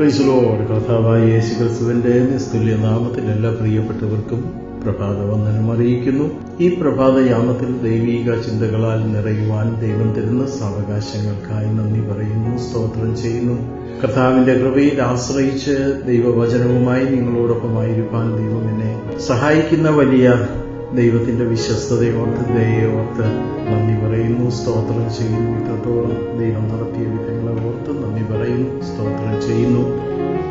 ക്രൈസ്തലോട് കർത്താവായ യേശു ക്രിസ്തുവിന്റെ നിസ്തുല്യ നാമത്തിൽ എല്ലാ പ്രിയപ്പെട്ടവർക്കും പ്രഭാത വന്ദനം അറിയിക്കുന്നു. ഈ പ്രഭാത യാമത്തിൽ ദൈവീക ചിന്തകളാൽ നിറയുവാൻ ദൈവം തരുന്ന സാവകാശങ്ങൾക്കായി നന്ദി പറയുന്നു സ്തോത്രം ചെയ്യുന്നു. കർത്താവിന്റെ കൃപയിൽ ആശ്രയിച്ച് ദൈവവചനവുമായി നിങ്ങളോടൊപ്പമായിരിക്കാൻ ദൈവം എന്നെ സഹായിക്കുന്ന വലിയ ദൈവത്തിന്റെ വിശ്വസ്തതയോർത്ത് ദയോർത്ത് നന്ദി പറയുന്നു സ്തോത്രം ചെയ്യുന്നു. ഇത്രത്തോളം ദൈവം നടത്തിയ വിധങ്ങളെ ഓർത്ത് നന്ദി പറയുന്നു സ്തോത്രം ചെയ്യുന്നു.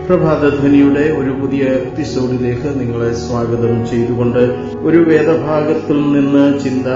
പ്രഭാതധ്വനിയുടെ ഒരു പുതിയ എപ്പിസോഡിലേക്ക് നിങ്ങളെ സ്വാഗതം ചെയ്തുകൊണ്ട് ഒരു വേദഭാഗത്തിൽ നിന്ന് ചിന്ത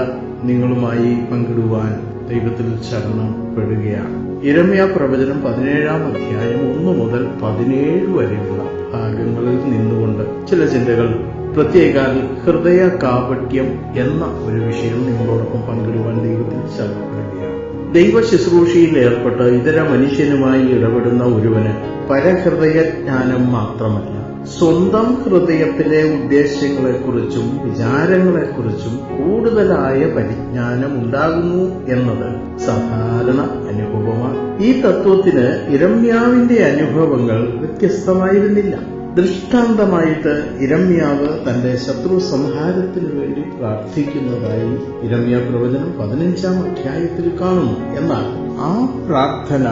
നിങ്ങളുമായി പങ്കിടുവാൻ ദൈവത്തിൽ ശരണപ്പെടുകയാണ്. ഇരമ്യ പ്രവചനം പതിനേഴാം അധ്യായം ഒന്ന് മുതൽ പതിനേഴ് വരെയുള്ള ഭാഗങ്ങളിൽ നിന്നുകൊണ്ട് ചില ചിന്തകൾ പ്രത്യേക ഹൃദയ കാപട്യം എന്ന ഒരു വിഷയം നിങ്ങളോടൊപ്പം പങ്കിടുവാൻ ദൈവത്തിൽ സാധിക്കുകയാണ് ദൈവ ശുശ്രൂഷയിൽ ഏർപ്പെട്ട് ഇതര മനുഷ്യനുമായി ഇടപെടുന്ന ഒരുവന് പരഹൃദയ ജ്ഞാനം മാത്രമല്ല സ്വന്തം ഹൃദയത്തിലെ ഉദ്ദേശങ്ങളെക്കുറിച്ചും വിചാരങ്ങളെക്കുറിച്ചും കൂടുതലായ പരിജ്ഞാനം ഉണ്ടാകുന്നു എന്നത് സാധാരണ അനുഭവമാണ്. ഈ തത്വത്തിന് ഇരമ്യാവിന്റെ അനുഭവങ്ങൾ വ്യത്യസ്തമായിരുന്നില്ല. ദൃഷ്ടാന്തമായിട്ട് ഇരമ്യാവ് തന്റെ ശത്രു സംഹാരത്തിനു വേണ്ടി പ്രാർത്ഥിക്കുന്നതായി ഇരമ്യ പ്രവചനം പതിനഞ്ചാം അധ്യായത്തിൽ കാണുന്നു. എന്നാൽ ആ പ്രാർത്ഥന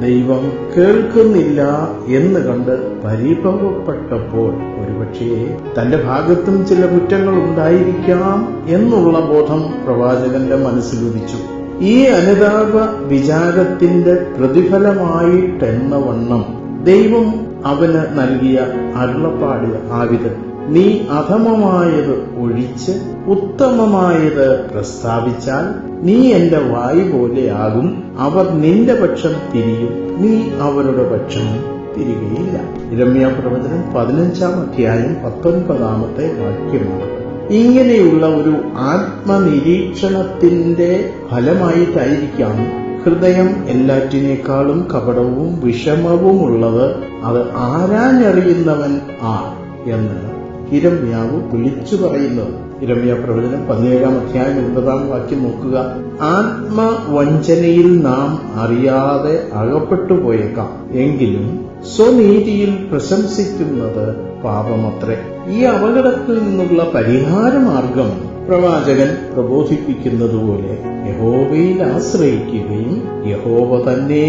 ദൈവം കേൾക്കുന്നില്ല എന്ന് കണ്ട് പരിഭവപ്പെട്ടപ്പോൾ ഒരുപക്ഷേ തന്റെ ഭാഗത്തും ചില കുറ്റങ്ങൾ ഉണ്ടായിരിക്കാം എന്നുള്ള ബോധം പ്രവാചകന്റെ മനസ്സിലുദിച്ചു ഈ അനുതാപ വിചാരത്തിന്റെ പ്രതിഫലമായിട്ടെന്ന വണ്ണം ദൈവം അവന് നൽകിയ അരുളപ്പാട് ആവിത് നീ അധമമായത് ഒഴിച്ച് ഉത്തമമായത് പ്രസ്താവിച്ചാൽ നീ എന്റെ വായു പോലെയാകും. അവർ നിന്റെ പക്ഷം തിരിയും. നീ അവരുടെ പക്ഷം തിരികയില്ല. ഇരമ്യ പ്രവചനം പതിനഞ്ചാം അധ്യായം പത്തൊൻപതാമത്തെ വാക്യമാണ് ഇങ്ങനെയുള്ള ഒരു ആത്മനിരീക്ഷണത്തിന്റെ ഫലമായിട്ടായിരിക്കാം ഹൃദയം എല്ലാറ്റിനേക്കാളും കപടവും വിഷമവുമുള്ളത് അത് ആരാഞ്ഞറിയുന്നവൻ ആ എന്ന് ഇരമ്യാവ് വിളിച്ചു പറയുന്നത്. ഇരമ്യ പ്രവചനം പതിനേഴാം അധ്യായം ഒൻപതാം വാക്യം നോക്കുക. ആത്മവഞ്ചനയിൽ നാം അറിയാതെ അകപ്പെട്ടു പോയേക്കാം എങ്കിലും സ്വനീതിയിൽ പ്രശംസിക്കുന്നത് പാപമത്രേ. ഈ അപകടത്തിൽ നിന്നുള്ള പരിഹാരമാർഗം പ്രവാചകൻ പ്രബോധിപ്പിക്കുന്നതുപോലെ യഹോവയിൽ ആശ്രയിക്കുകയും യഹോവ തന്നെ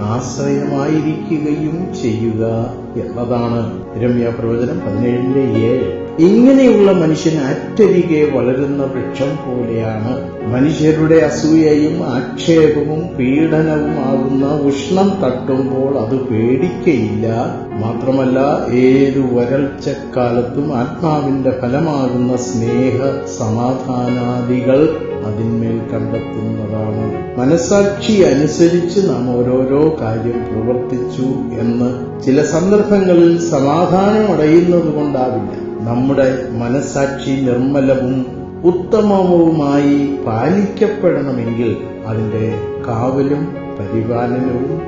ആശ്രയമായിരിക്കുകയും ചെയ്യുക എന്നതാണ് രമ്യ പ്രവചനം പതിനേഴിന്റെ ഏഴ്. ഇങ്ങനെയുള്ള മനുഷ്യൻ അറ്റരികെ വളരുന്ന വൃക്ഷം പോലെയാണ് മനുഷ്യരുടെ അസൂയയും ആക്ഷേപവും പീഡനവും ആകുന്ന ഉഷ്ണം തട്ടുമ്പോൾ അത് പേടിക്കയില്ല. മാത്രമല്ല ഏതു വരൾച്ചക്കാലത്തും ആത്മാവിന്റെ ഫലമാകുന്ന സ്നേഹ സമാധാനാദികൾ അതിന്മേൽ കണ്ടെത്തുന്നതാണ്. മനസാക്ഷി അനുസരിച്ച് നാം ഓരോരോ കാര്യം പ്രവർത്തിച്ചു എന്ന് ചില സന്ദർഭങ്ങളിൽ സമാധാനം അടയുന്നത് കൊണ്ടാവില്ല. നമ്മുടെ മനസാക്ഷി നിർമ്മലവും ഉത്തമവുമായി പാലിക്കപ്പെടണമെങ്കിൽ അതിന്റെ കാവലും പരിപാലനവും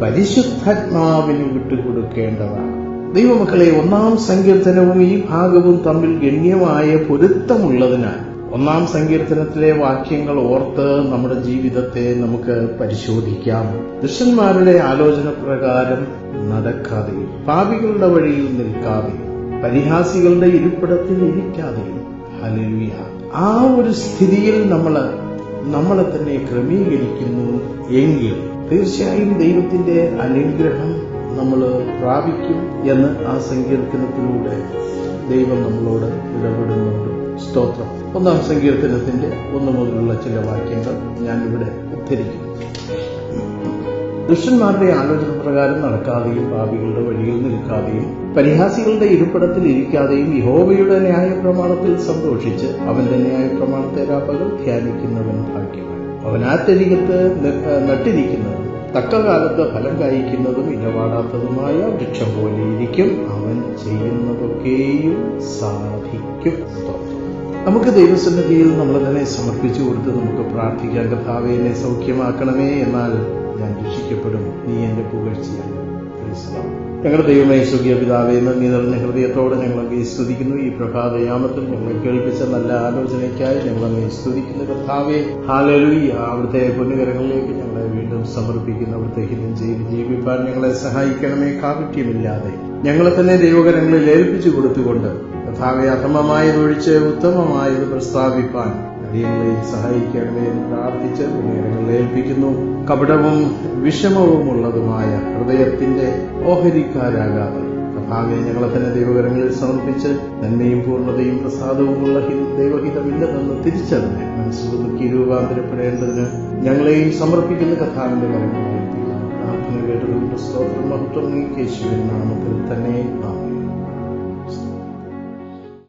പരിശുദ്ധാത്മാവിന് വിട്ടുകൊടുക്കേണ്ടതാണ്. ദൈവമക്കളെ ഒന്നാം സങ്കീർത്തനവും ഈ ഭാഗവും തമ്മിൽ ഗണ്യമായ പൊരുത്തമുള്ളതിനാൽ ഒന്നാം സങ്കീർത്തനത്തിലെ വാക്യങ്ങൾ ഓർത്ത് നമ്മുടെ ജീവിതത്തെ നമുക്ക് പരിശോധിക്കാം. ദുഷ്ടന്മാരുടെ ആലോചന പ്രകാരം നടക്കാതെയും പാപികളുടെ വഴിയിൽ നിൽക്കാതെയും പരിഹാസികളുടെ ഇരിപ്പിടത്തിൽ ഇരിക്കാതെയും ഹലലുയ ആ ഒരു സ്ഥിതിയിൽ നമ്മൾ നമ്മളെ തന്നെ ക്രമീകരിക്കുന്നു എങ്കിൽ തീർച്ചയായും ദൈവത്തിന്റെ അനുഗ്രഹം നമ്മൾ പ്രാപിക്കും എന്ന് ആ സങ്കീർത്തനത്തിലൂടെ ദൈവം നമ്മളോട് ഇടപെടുന്നുണ്ട്. സ്തോത്രം. ഒന്നാം സങ്കീർത്തനത്തിന്റെ ഒന്നു മുതലുള്ള ചില വാക്യങ്ങൾ ഞാനിവിടെ ഉദ്ധരിക്കും. ദുഷ്ടന്മാരുടെ ആലോചന പ്രകാരം നടക്കാതെയും പാപികളുടെ വഴിയിൽ നിൽക്കാതെയും പരിഹാസികളുടെ ഇരിപ്പിടത്തിൽ ഇരിക്കാതെയും യഹോവയുടെ ന്യായപ്രമാണത്തിൽ സന്തോഷിച്ച് അവന്റെ ന്യായ പ്രമാണത്തെ രാപ്പകൽ ധ്യാനിക്കുന്നവൻ ഭാഗ്യമാണ് അവൻ ആറ്റരികത്ത് നട്ടിരിക്കുന്നതും തക്ക കാലത്ത് ഫലം കായ്ക്കുന്നതും ഇടപാടാത്തതുമായ വൃക്ഷം പോലെയിരിക്കും അവൻ ചെയ്യുന്നതൊക്കെയും സാധിക്കും. നമുക്ക് ദൈവസന്നിധിയിൽ നമ്മൾ തന്നെ സമർപ്പിച്ചു കൊടുത്ത് നമുക്ക് പ്രാർത്ഥിക്കാൻ കഥാവേനെ സൗഖ്യമാക്കണമേ. എന്നാൽ ഞാൻ രക്ഷിക്കപ്പെടും നീ എന്റെ പുകഴ്ചയാണ്. ഞങ്ങളുടെ ദൈവമേ സുഖിയ പിതാവേ നന്ദി നിറഞ്ഞ ഹൃദയത്തോടെ ഞങ്ങൾ അങ്ങേ സ്തുതിക്കുന്നു. ഈ പ്രഭാതയാമത്തിൽ ഞങ്ങളെ കേൾപ്പിച്ച നല്ല ആലോചനയ്ക്കായി ഞങ്ങൾ സ്തുതിക്കുന്ന കർത്താവെ. ഹാലലുയി അവിടുത്തെ പൊന്നുകരങ്ങളിലേക്ക് ഞങ്ങളെ വീണ്ടും സമർപ്പിക്കുന്നു. അവിടുത്തെ ഹിതം ചെയ്ത് ജീവിപ്പാൻ ഞങ്ങളെ സഹായിക്കണമേ. കാപട്യമില്ലാതെ ഞങ്ങളെ തന്നെ ദൈവകരങ്ങളിൽ ഏൽപ്പിച്ചു കൊടുത്തുകൊണ്ട് കഥാവെ അധമമായതൊഴിച്ച് ഉത്തമമായത് പ്രസ്താവിപ്പാൻ അടിയങ്ങളെയും സഹായിക്കണമേ എന്ന് പ്രാർത്ഥിച്ച് പുണ്യകരങ്ങളിൽ ഏൽപ്പിക്കുന്നു. കപടവും വിഷമവും ഉള്ളതുമായ ഹൃദയത്തിന്റെ ഓഹരിക്കാരാകാതെ കഥാവെ ഞങ്ങളെ തന്നെ ദൈവകരങ്ങളിൽ സമർപ്പിച്ച് നന്മയും പൂർണതയും പ്രസാദവുമുള്ള ദൈവഹിതമില്ലെന്ന് തിരിച്ചറിഞ്ഞ് മനസ്സുദുക്കി രൂപാന്തരപ്പെടേണ്ടതിന് ഞങ്ങളെയും സമർപ്പിക്കുന്ന കഥാവിന്റെ കരങ്ങളിൽ ഏൽപ്പിക്കുന്നു പ്രാർത്ഥന കേട്ടതുകൊണ്ട് സ്തോത്രം മഹത്വം നീക്കേശ്വരൻ നാമത്തിൽ തന്നെ. ആമേൻ.